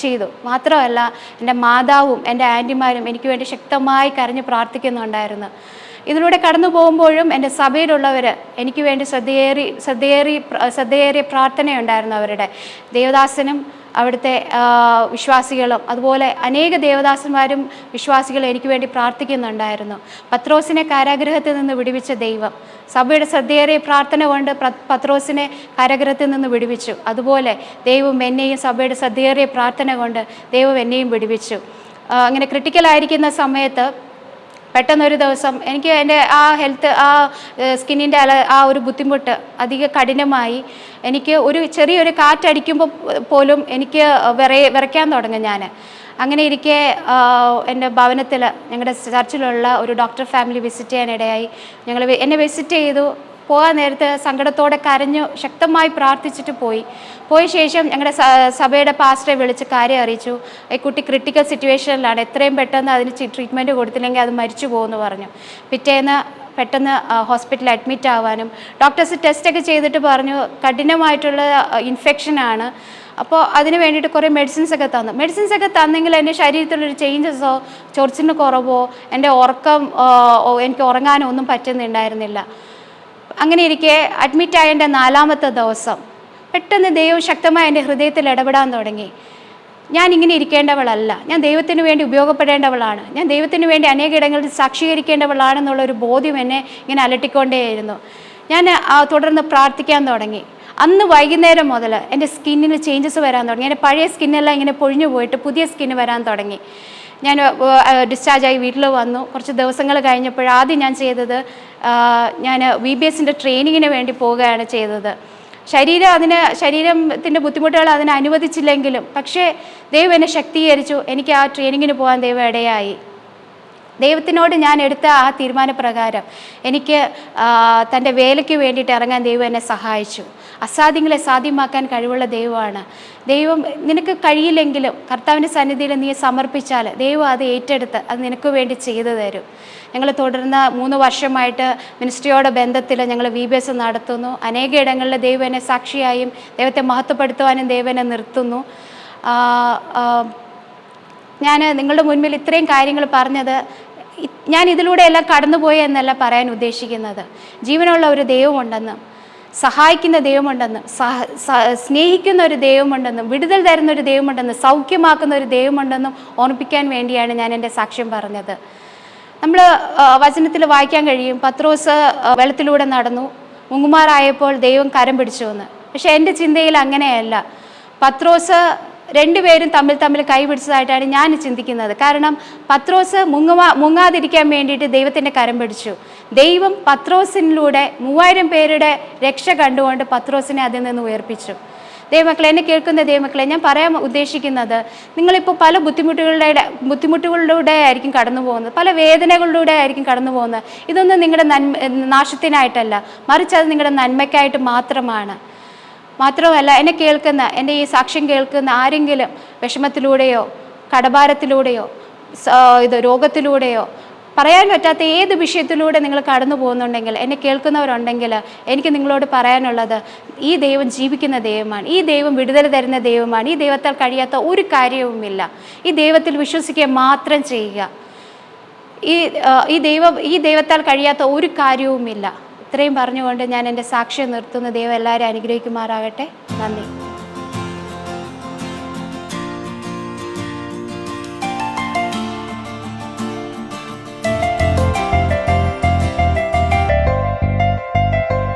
ചെയ്തു. മാത്രമല്ല എന്റെ മാതാവും എന്റെ ആന്റിമാരും എനിക്ക് വേണ്ടി ശക്തമായി കരഞ്ഞ് പ്രാർത്ഥിക്കുന്നുണ്ടായിരുന്നു. ഇതിലൂടെ കടന്നു പോകുമ്പോഴും എന്റെ സഭയിലുള്ളവർ എനിക്ക് വേണ്ടി ശ്രദ്ധയേറി ശ്രദ്ധയേറി ശ്രദ്ധയേറിയ പ്രാർത്ഥനയുണ്ടായിരുന്നു അവരുടെ. ദേവദാസനും അവിടുത്തെ വിശ്വാസികളും അതുപോലെ അനേക ദേവദാസന്മാരും വിശ്വാസികളും എനിക്ക് വേണ്ടി പ്രാർത്ഥിക്കുന്നുണ്ടായിരുന്നു. പത്രോസിനെ കാരാഗ്രഹത്തിൽ നിന്ന് വിടുവിച്ച ദൈവം. സഭയുടെ ശ്രദ്ധയേറിയ പ്രാർത്ഥന കൊണ്ട് പത്രോസിനെ കാരാഗ്രഹത്തിൽ നിന്ന് വിടുവിച്ചു. അതുപോലെ ദൈവം എന്നെയും സഭയുടെ ശ്രദ്ധയേറിയ പ്രാർത്ഥന കൊണ്ട് ദൈവം എന്നെയും വിടുവിച്ചു. അങ്ങനെ ക്രിട്ടിക്കലായിരിക്കുന്ന സമയത്ത് പെട്ടെന്നൊരു ദിവസം എനിക്ക് എന്റെ ആ ഹെൽത്ത് ആ സ്കിന്നിന്റെ അല ആ ഒരു ബുദ്ധിമുട്ട് അധിക കഠിനമായി. എനിക്ക് ഒരു ചെറിയൊരു കാറ്റടിക്കുമ്പോൾ പോലും എനിക്ക് വിറയ വിറയ്ക്കാൻ തുടങ്ങും ഞാൻ അങ്ങനെ ഇരിക്കെ എന്റെ ഭവനത്തിൽ ഞങ്ങളുടെ ചർച്ചിലുള്ള ഒരു ഡോക്ടർ ഫാമിലി വിസിറ്റ് ചെയ്യാനിടയായി. ഞങ്ങൾ എന്നെ വിസിറ്റ് ചെയ്തു. പോകാൻ നേരത്ത് സങ്കടത്തോടെ കരഞ്ഞു ശക്തമായി പ്രാർത്ഥിച്ചിട്ട് പോയി. പോയ ശേഷം ഞങ്ങളുടെ സഭയുടെ പാസ്റ്ററെ വിളിച്ച് കാര്യം അറിയിച്ചു. ഈ കുട്ടി ക്രിട്ടിക്കൽ സിറ്റുവേഷനിലാണ് എത്രയും പെട്ടെന്ന് അതിന് ട്രീറ്റ്മെന്റ് കൊടുത്തില്ലെങ്കിൽ അത് മരിച്ചു പോകുമെന്ന് പറഞ്ഞു. പിറ്റേന്ന് പെട്ടെന്ന് ഹോസ്പിറ്റലിൽ അഡ്മിറ്റ് ആവാനും ഡോക്ടേഴ്സ് ടെസ്റ്റൊക്കെ ചെയ്തിട്ട് പറഞ്ഞു കഠിനമായിട്ടുള്ള ഇൻഫെക്ഷനാണ് അപ്പോൾ അതിന് വേണ്ടിയിട്ട് കുറേ മെഡിസിൻസ് ഒക്കെ തന്നു. മെഡിസിൻസ് ഒക്കെ തന്നെങ്കിൽ എന്റെ ശരീരത്തിലൊരു ചേഞ്ചസോ ചൊറിച്ചിന് കുറവോ എന്റെ ഉറക്കം എനിക്ക് ഉറങ്ങാനോ ഒന്നും പറ്റുന്നുണ്ടായിരുന്നില്ല. അങ്ങനെ ഇരിക്കെ അഡ്മിറ്റായ എന്റെ നാലാമത്തെ ദിവസം പെട്ടെന്ന് ദൈവം ശക്തമായി എന്റെ ഹൃദയത്തിൽ ഇടപെടാൻ തുടങ്ങി. ഞാൻ ഇങ്ങനെ ഇരിക്കേണ്ടവളല്ല. ഞാൻ ദൈവത്തിന് വേണ്ടി ഉപയോഗപ്പെടേണ്ടവളാണ്. ഞാൻ ദൈവത്തിന് വേണ്ടി അനേക ഇടങ്ങളിൽ സാക്ഷീകരിക്കേണ്ടവളാണെന്നുള്ള ഒരു ബോധ്യം എന്നെ ഇങ്ങനെ അലട്ടിക്കൊണ്ടേയിരുന്നു. ഞാൻ തുടർന്ന് പ്രാർത്ഥിക്കാൻ തുടങ്ങി. അന്ന് വൈകുന്നേരം മുതൽ എന്റെ സ്കിന്നിന് ചേഞ്ചസ് വരാൻ തുടങ്ങി. എന്റെ പഴയ സ്കിന്നെല്ലാം ഇങ്ങനെ പൊഴിഞ്ഞു പോയിട്ട് പുതിയ സ്കിന്ന് വരാൻ തുടങ്ങി. ഞാൻ ഡിസ്ചാർജായി വീട്ടിൽ വന്നു. കുറച്ച് ദിവസങ്ങൾ കഴിഞ്ഞപ്പോൾ ആദ്യം ഞാൻ ചെയ്തത് ഞാൻ വി ബി എസിന്റെ ട്രെയിനിങ്ങിന് വേണ്ടി പോവുകയാണ് ചെയ്തത്. ശരീരം അതിന് ശരീരത്തിന്റെ ബുദ്ധിമുട്ടുകൾ അതിനെ അനുവദിച്ചില്ലെങ്കിലും പക്ഷേ ദൈവം എന്നെ ശക്തീകരിച്ചു. എനിക്ക് ആ ട്രെയിനിങ്ങിന് പോകാൻ ദൈവം ഇടയായി. ദൈവത്തിനോട് ഞാൻ എടുത്ത ആ തീരുമാനപ്രകാരം എനിക്ക് തന്റെ വേലയ്ക്ക് വേണ്ടിയിട്ട് ഇറങ്ങാൻ ദൈവം എന്നെ സഹായിച്ചു. അസാധ്യങ്ങളെ സാധ്യമാക്കാൻ കഴിവുള്ള ദൈവമാണ്. ദൈവം നിനക്ക് കഴിയില്ലെങ്കിലും കർത്താവിന്റെ സന്നിധിയിൽ നീ സമർപ്പിച്ചാൽ ദൈവം അത് ഏറ്റെടുത്ത് അത് നിനക്ക് വേണ്ടി ചെയ്തു തരും. ഞങ്ങൾ തുടർന്ന് മൂന്ന് വർഷമായിട്ട് മിനിസ്ട്രിയോടെ ബന്ധത്തിൽ ഞങ്ങൾ വി ബി എസ് നടത്തുന്നു. അനേക ഇടങ്ങളിൽ ദൈവനെ സാക്ഷിയായും ദൈവത്തെ മഹത്വപ്പെടുത്തുവാനും ദൈവനെ നിർത്തുന്നു. ഞാൻ നിങ്ങളുടെ മുൻപിൽ ഇത്രയും കാര്യങ്ങൾ പറഞ്ഞത് ഞാൻ ഇതിലൂടെ എല്ലാം കടന്നുപോയി എന്നല്ല പറയാൻ ഉദ്ദേശിക്കുന്നത്. ജീവനുള്ള ഒരു ദൈവമുണ്ടെന്നും സഹായിക്കുന്ന ദൈവമുണ്ടെന്നും സ്നേഹിക്കുന്ന ഒരു ദൈവമുണ്ടെന്നും വിടുതൽ തരുന്ന ഒരു ദൈവമുണ്ടെന്നും സൗഖ്യമാക്കുന്ന ഒരു ദൈവമുണ്ടെന്നും ഓർമ്മിപ്പിക്കാൻ വേണ്ടിയാണ് ഞാൻ എന്റെ സാക്ഷ്യം പറഞ്ഞത്. നമ്മൾ വചനത്തിൽ വായിക്കാൻ കഴിയും. പത്രോസ് വെള്ളത്തിലൂടെ നടന്നു. മുങ്ങുമാറായപ്പോൾ ദൈവം കരം പിടിച്ചു എന്ന് പക്ഷെ എന്റെ ചിന്തയിൽ അങ്ങനെയല്ല. പത്രോസ് രണ്ടുപേരും തമ്മിൽ തമ്മിൽ കൈപിടിച്ചതായിട്ടാണ് ഞാൻ ചിന്തിക്കുന്നത്. കാരണം പത്രോസ് മുങ്ങുവാ മുങ്ങാതിരിക്കാൻ വേണ്ടിയിട്ട് ദൈവത്തിന്റെ കരം പിടിച്ചു. ദൈവം പത്രോസിനിലൂടെ മൂവായിരം പേരുടെ രക്ഷ കണ്ടുകൊണ്ട് പത്രോസിനെ അതിൽ നിന്ന് ഉയർപ്പിച്ചു. ദൈവമക്കളെ എന്നെ കേൾക്കുന്ന ദൈവമക്കളെ ഞാൻ പറയാൻ ഉദ്ദേശിക്കുന്നത് നിങ്ങളിപ്പോൾ പല ബുദ്ധിമുട്ടുകളുടെ ബുദ്ധിമുട്ടുകളിലൂടെ ആയിരിക്കും കടന്നു പോകുന്നത്. പല വേദനകളിലൂടെ ആയിരിക്കും കടന്നു പോകുന്നത്. ഇതൊന്നും നിങ്ങളുടെ നന്മ നാശത്തിനായിട്ടല്ല. മറിച്ച് അത് നിങ്ങളുടെ നന്മയ്ക്കായിട്ട് മാത്രമാണ്. മാത്രമല്ല എന്നെ കേൾക്കുന്ന എന്റെ ഈ സാക്ഷ്യം കേൾക്കുന്ന ആരെങ്കിലും വിഷമത്തിലൂടെയോ കടഭാരത്തിലൂടെയോ ഇത് രോഗത്തിലൂടെയോ പറയാൻ പറ്റാത്ത ഏത് വിഷയത്തിലൂടെ നിങ്ങൾ കടന്നു പോകുന്നുണ്ടെങ്കിൽ എന്നെ കേൾക്കുന്നവരുണ്ടെങ്കിൽ എനിക്ക് നിങ്ങളോട് പറയാനുള്ളത് ഈ ദൈവം ജീവിക്കുന്ന ദൈവമാണ് ഈ ദൈവം വിടുതൽ തരുന്ന ദൈവമാണ് ഈ ദൈവത്താൽ കഴിയാത്ത ഒരു കാര്യവുമില്ല. ഈ ദൈവത്തിൽ വിശ്വസിക്കുക മാത്രം ചെയ്യുക. ഈ ഈ ദൈവം ഈ ദൈവത്താൽ കഴിയാത്ത ഒരു കാര്യവുമില്ല. ഇത്രയും പറഞ്ഞുകൊണ്ട് ഞാൻ എന്റെ സാക്ഷ്യം നിർത്തുന്ന. ദൈവം എല്ലാവരും അനുഗ്രഹിക്കുമാറാകട്ടെ. നന്ദി.